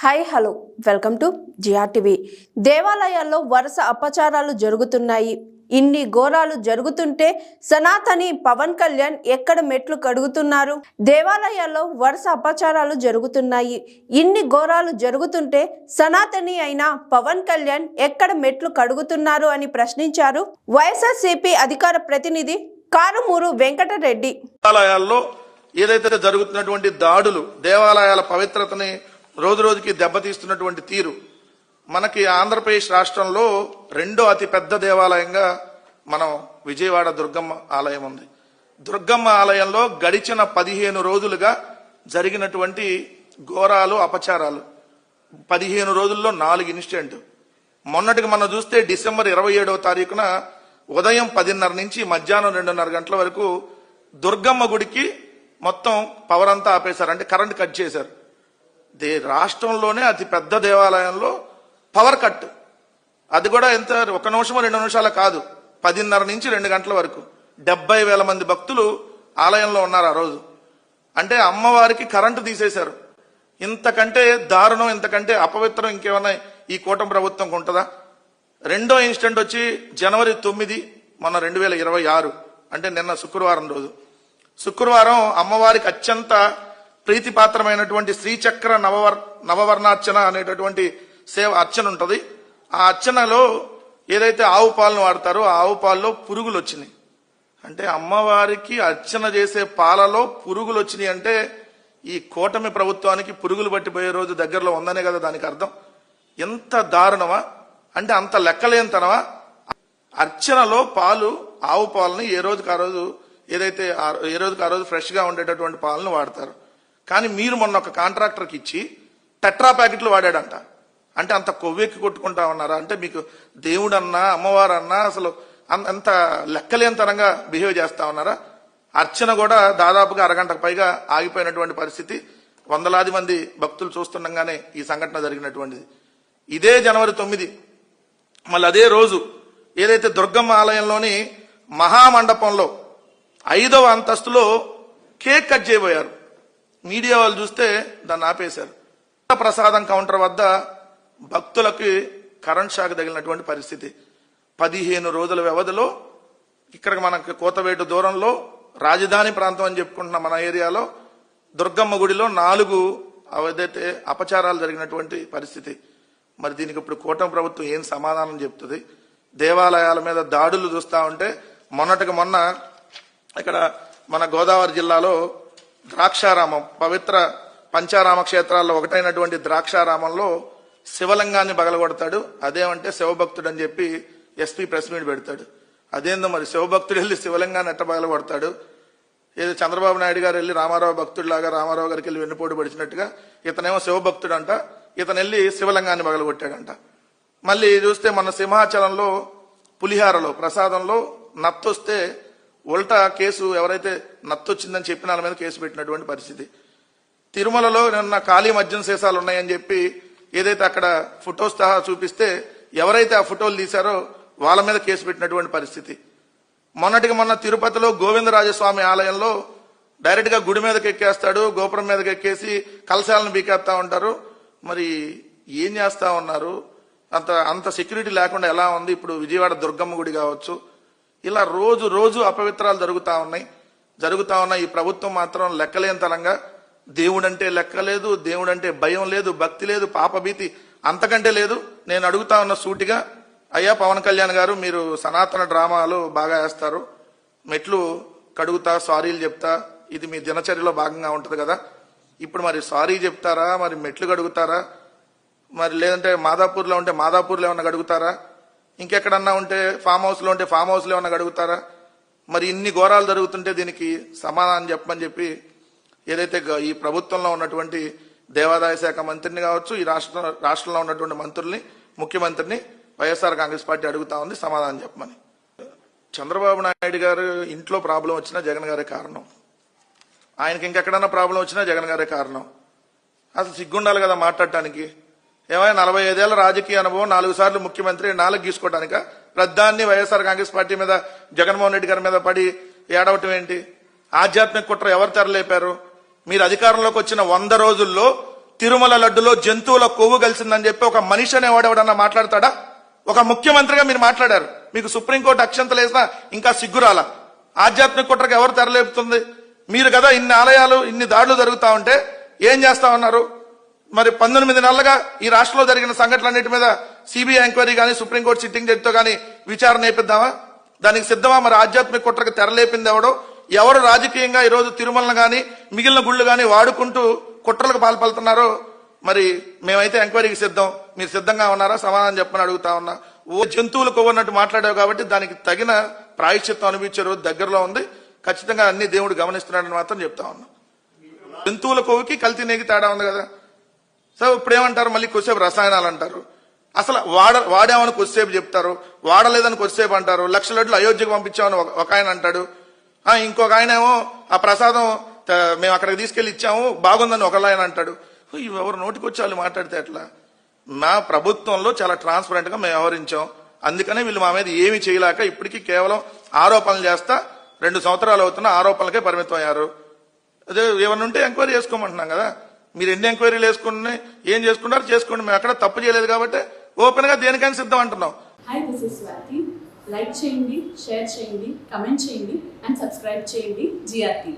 Hi hello. Welcome to GRTV. దేవాలయాల్లో వరుస అపచారాలు జరుగుతున్నాయి. ఇన్ని ఘోరాలు జరుగుతుంటే సనాతని పవన్ కళ్యాణ్ ఎక్కడ మెట్లు కడుగుతున్నారు? దేవాలయాల్లో వరుస అపచారాలు జరుగుతున్నాయి. ఇన్ని ఘోరాలు జరుగుతుంటే సనాతని అయిన పవన్ కళ్యాణ్ ఎక్కడ మెట్లు కడుగుతున్నారు అని ప్రశ్నించారు వైఎస్ఆర్సీపీ అధికార ప్రతినిధి కారుమూరు వెంకటరెడ్డి. దేవాలయాల్లో ఏదైతే జరుగుతున్నటువంటి దాడులు దేవాలయాల పవిత్రతని రోజు రోజుకి దెబ్బతీస్తున్నటువంటి తీరు. మనకి ఆంధ్రప్రదేశ్ రాష్ట్రంలో రెండో అతి పెద్ద దేవాలయంగా మనం విజయవాడ దుర్గమ్మ ఆలయం ఉంది. దుర్గమ్మ ఆలయంలో గడిచిన పదిహేను రోజులుగా జరిగినటువంటి ఘోరాలు అపచారాలు. పదిహేను రోజుల్లో నాలుగు ఇన్సిడెంట్. మొన్నటికి మనం చూస్తే డిసెంబర్ ఇరవై ఏడవ తారీఖున ఉదయం పదిన్నర నుంచి మధ్యాహ్నం రెండున్నర గంటల వరకు దుర్గమ్మ గుడికి మొత్తం పవర్ అంతా ఆపేశారు. అంటే కరెంట్ కట్ చేశారు. దే రాష్ట్రంలోనే అతి పెద్ద దేవాలయంలో పవర్ కట్. అది కూడా ఎంత ఒక నిమిషం రెండు నిమిషాల కాదు. పదిన్నర నుంచి రెండు గంటల వరకు. డెబ్బై వేల మంది భక్తులు ఆలయంలో ఉన్నారు ఆ రోజు. అంటే అమ్మవారికి కరెంటు తీసేశారు. ఇంతకంటే దారుణం ఇంతకంటే అపవిత్రం ఇంకేమన్నా ఈ కూటమి ప్రభుత్వంకి ఉంటుందా? రెండో ఇన్సిడెంట్ వచ్చి జనవరి తొమ్మిది మొన్న రెండు వేల ఇరవై ఆరు అంటే నిన్న శుక్రవారం రోజు. శుక్రవారం అమ్మవారికి అత్యంత ప్రీతిపాత్రమైనటువంటి శ్రీచక్ర నవవర్ నవవర్ణార్చన అనేటటువంటి సేవ అర్చన ఉంటుంది. ఆ అర్చనలో ఏదైతే ఆవు పాలను వాడతారో ఆ ఆవు పాలలో పురుగులు వచ్చినాయి అంటే అమ్మవారికి అర్చన చేసే పాలలో పురుగులు వచ్చినాయి అంటే ఈ కూటమి ప్రభుత్వానికి పురుగులు పట్టిపోయే రోజు దగ్గరలో ఉందనే కదా దానికి అర్థం. ఎంత దారుణమా? అంటే అంత లెక్కలేనితనమా? అర్చనలో పాలు ఆవు పాలని ఏ రోజుకి ఆ రోజు ఏదైతే ఆ- ఏ రోజుకి ఆ రోజు ఫ్రెష్గా ఉండేటటువంటి పాలను వాడతారు. కానీ మీరు మొన్న ఒక కాంట్రాక్టర్కి ఇచ్చి టెట్రా ప్యాకెట్లు వాడాడంట. అంటే అంత కొవ్వెక్కి కొట్టుకుంటా ఉన్నారా? అంటే మీకు దేవుడన్నా అమ్మవారన్నా అసలు అంత లెక్కలేనితనంగా బిహేవ్ చేస్తా ఉన్నారా? అర్చన కూడా దాదాపుగా అరగంటకు పైగా ఆగిపోయినటువంటి పరిస్థితి. వందలాది మంది భక్తులు చూస్తుండగానే ఈ సంఘటన జరిగినటువంటిది. ఇదే జనవరి తొమ్మిది. మళ్ళీ అదే రోజు ఏదైతే దుర్గమ్మ ఆలయంలోని మహామండపంలో ఐదవ అంతస్తులో కేక్ కట్ చేయబోయారు. మీడియా వాళ్ళు చూస్తే దాన్ని ఆపేశారు. ప్రసాదం కౌంటర్ వద్ద భక్తులకి కరెంట్ షాక్ తగిలినటువంటి పరిస్థితి. పదిహేను రోజుల వ్యవధిలో ఇక్కడ మనకి కోతవేటు దూరంలో రాజధాని ప్రాంతం అని చెప్పుకుంటున్న మన ఏరియాలో దుర్గమ్మ గుడిలో నాలుగు ఏదైతే అపచారాలు జరిగినటువంటి పరిస్థితి. మరి దీనికి ఇప్పుడు కూటమి ప్రభుత్వం ఏం సమాధానం చెప్తుంది? దేవాలయాల మీద దాడులు చూస్తా ఉంటే మొన్నటికి మొన్న ఇక్కడ మన గోదావరి జిల్లాలో ద్రాక్షారామం పవిత్ర పంచారామ క్షేత్రాల్లో ఒకటైనటువంటి ద్రాక్షారామంలో శివలింగాన్ని బగలగొడతాడు అదేమంటే శివభక్తుడు అని చెప్పి ఎస్పీ ప్రెస్ మీట్ పెడతాడు. అదేందో మరి శివభక్తుడు వెళ్ళి శివలింగాన్ని ఎట్ట బగలగొడతాడు ఏదో చంద్రబాబు నాయుడు గారు వెళ్ళి రామారావు భక్తుడిలాగా రామారావు గారికి వెళ్ళి వెన్నుపోటు పడిచినట్టుగా ఇతనేమో శివభక్తుడు అంట ఇతను వెళ్ళి శివలింగాన్ని బగలగొట్టాడంట మళ్ళీ చూస్తే మన సింహాచలంలో పులిహారలో ప్రసాదంలో నత్తొస్తే ఉల్టా కేసు ఎవరైతే నత్తొచ్చిందని చెప్పిన వాళ్ళ మీద కేసు పెట్టినటువంటి పరిస్థితి. తిరుమలలో నిన్న ఖాళీ మద్యం శేషాలు ఉన్నాయని చెప్పి ఏదైతే అక్కడ ఫొటోస్ సహా చూపిస్తే ఎవరైతే ఆ ఫోటోలు తీశారో వాళ్ళ మీద కేసు పెట్టినటువంటి పరిస్థితి. మొన్నటికి మొన్న తిరుపతిలో గోవిందరాజస్వామి ఆలయంలో డైరెక్ట్గా గుడి మీదకి ఎక్కేస్తాడు గోపురం మీదకి ఎక్కేసి కలశాలను బీకేస్తా ఉంటారు. మరి ఏం చేస్తా ఉన్నారు? అంత అంత సెక్యూరిటీ లేకుండా ఎలా ఉంది? ఇప్పుడు విజయవాడ దుర్గమ్మ గుడి కావచ్చు ఇలా రోజు రోజు అపవిత్రాలు జరుగుతూ ఉన్నాయి. జరుగుతూ ఉన్న ఈ ప్రభుత్వం మాత్రం లెక్కలేనితనంగా దేవుడంటే లెక్కలేదు దేవుడంటే భయం లేదు భక్తి లేదు పాపభీతి అంతకంటే లేదు. నేను అడుగుతా ఉన్న సూటిగా అయ్యా పవన్ కళ్యాణ్ గారు మీరు సనాతన డ్రామాలు బాగా వేస్తారు. మెట్లు కడుగుతా సారీలు చెప్తా ఇది మీ దినచర్యలో భాగంగా ఉంటుంది కదా. ఇప్పుడు మరి సారీ చెప్తారా? మరి మెట్లు కడుగుతారా? మరి లేదంటే మాదాపూర్లో ఉంటే మాదాపూర్లో ఏమన్నా కడుగుతారా? ఇంకెక్కడన్నా ఉంటే ఫామ్ హౌస్లో ఉంటే ఫామ్ హౌస్లో ఏమన్నా అడుగుతారా మరి ఇన్ని ఘోరాలు జరుగుతుంటే దీనికి సమాధానం చెప్పమని చెప్పి ఏదైతే ఈ ప్రభుత్వంలో ఉన్నటువంటి దేవాదాయ శాఖ మంత్రిని కావచ్చు ఈ రాష్ట్ర రాష్ట్రంలో ఉన్నటువంటి మంత్రుల్ని ముఖ్యమంత్రిని వైఎస్ఆర్ కాంగ్రెస్ పార్టీ అడుగుతా ఉంది సమాధానం చెప్పమని. చంద్రబాబు నాయుడు గారు ఇంట్లో ప్రాబ్లం వచ్చినా జగన్ గారే కారణం. ఆయనకి ఇంకెక్కడన్నా ప్రాబ్లం వచ్చినా జగన్ గారే కారణం. అసలు సిగ్గుండాలి కదా మాట్లాడటానికి. ఏమైనా నలభై ఐదేళ్ళ రాజకీయ అనుభవం నాలుగు సార్లు ముఖ్యమంత్రి నాలుగు గీసుకోవడానిక ప్రధాన్ని వైఎస్ఆర్ కాంగ్రెస్ పార్టీ మీద జగన్మోహన్ రెడ్డి గారి మీద పడి ఏడవటం ఏంటి? ఆధ్యాత్మిక కుట్ర ఎవరు తెరలేపారు? మీరు అధికారంలోకి వచ్చిన వంద రోజుల్లో తిరుమల లడ్డులో జంతువుల కొవ్వు కలిసిందని చెప్పి ఒక మనిషి అనేవాడు ఎవడన్నా మాట్లాడతాడా? ఒక ముఖ్యమంత్రిగా మీరు మాట్లాడారు. మీకు సుప్రీంకోర్టు అక్షంతలు వేసినా ఇంకా సిగ్గురాల ఆధ్యాత్మిక కుట్రకు ఎవరు తెరలేపుతుంది? మీరు కదా ఇన్ని ఆలయాలు ఇన్ని దాడులు జరుగుతా ఉంటే ఏం చేస్తా ఉన్నారు? మరి పంతొమ్మిది నెలలుగా ఈ రాష్ట్రంలో జరిగిన సంఘటనలన్నిటి మీద సిబిఐ ఎంక్వైరీ కానీ సుప్రీంకోర్టు సిట్టింగ్ జడ్జితో కానీ విచారణ నేపిద్దామా? దానికి సిద్ధమా? మరి ఆధ్యాత్మిక కుట్రకు తెరలేపింది ఎవడో? ఎవరు రాజకీయంగా ఈరోజు తిరుమలను కానీ మిగిలిన గుళ్ళు కానీ వాడుకుంటూ కుట్రలకు పాల్పడుతున్నారో? మరి మేమైతే ఎంక్వైరీకి సిద్ధం. మీరు సిద్ధంగా ఉన్నారా? సమాధానం చెప్పని అడుగుతా ఉన్నా. ఓ జంతువులు కొవ్వన్నట్టు మాట్లాడావు కాబట్టి దానికి తగిన ప్రాయశ్చిత్తం అనిపించే రోజు దగ్గరలో ఉంది. ఖచ్చితంగా అన్ని దేవుడు గమనిస్తున్నాడని మాత్రం చెప్తా ఉన్నా. జంతువుల కొవ్వుకి కల్తీ నేగి తేడా ఉంది కదా. సో ఇప్పుడు ఏమంటారు మళ్ళీ కొద్దిసేపు రసాయనాలు అంటారు అసలు వాడ వాడామని కొద్దిసేపు చెప్తారు? వాడలేదని కొద్దిసేపు అంటారు. లక్ష లడ్లు అయోధ్యకు పంపించామని ఒక- ఆయన అంటాడు. ఇంకొక ఆయన ఏమో ఆ ప్రసాదం మేము అక్కడికి తీసుకెళ్ళి ఇచ్చాము బాగుందని ఒకళ్ళ ఆయన అంటాడు. ఎవరు నోటికొచ్చి వాళ్ళు మాట్లాడితే ఎట్లా? మా ప్రభుత్వంలో చాలా ట్రాన్స్పరెంట్గా మేము వ్యవహరించాం. అందుకనే వీళ్ళు మా మీద ఏమి చేయలేక ఇప్పటికీ కేవలం ఆరోపణలు చేస్తా రెండు సంవత్సరాలు అవుతున్న ఆరోపణలకే పరిమితం అయ్యారు. అదే ఏమన్నా ఉంటే ఎంక్వైరీ చేసుకోమంటున్నాం కదా. మీరు ఎన్ని ఎంక్వైరీలు వేసుకుని ఏం చేసుకున్నారు చేసుకోండి. మేము ఎక్కడ తప్పు చేయలేదు కాబట్టి ఓపెన్గా దేనికైనా సిద్ధం అంటున్నాం. Hi this is Swathi like చేయండి షేర్ చేయండి కమెంట్ చేయండి అండ్ సబ్స్క్రైబ్ చేయండి జిఆర్టీవీ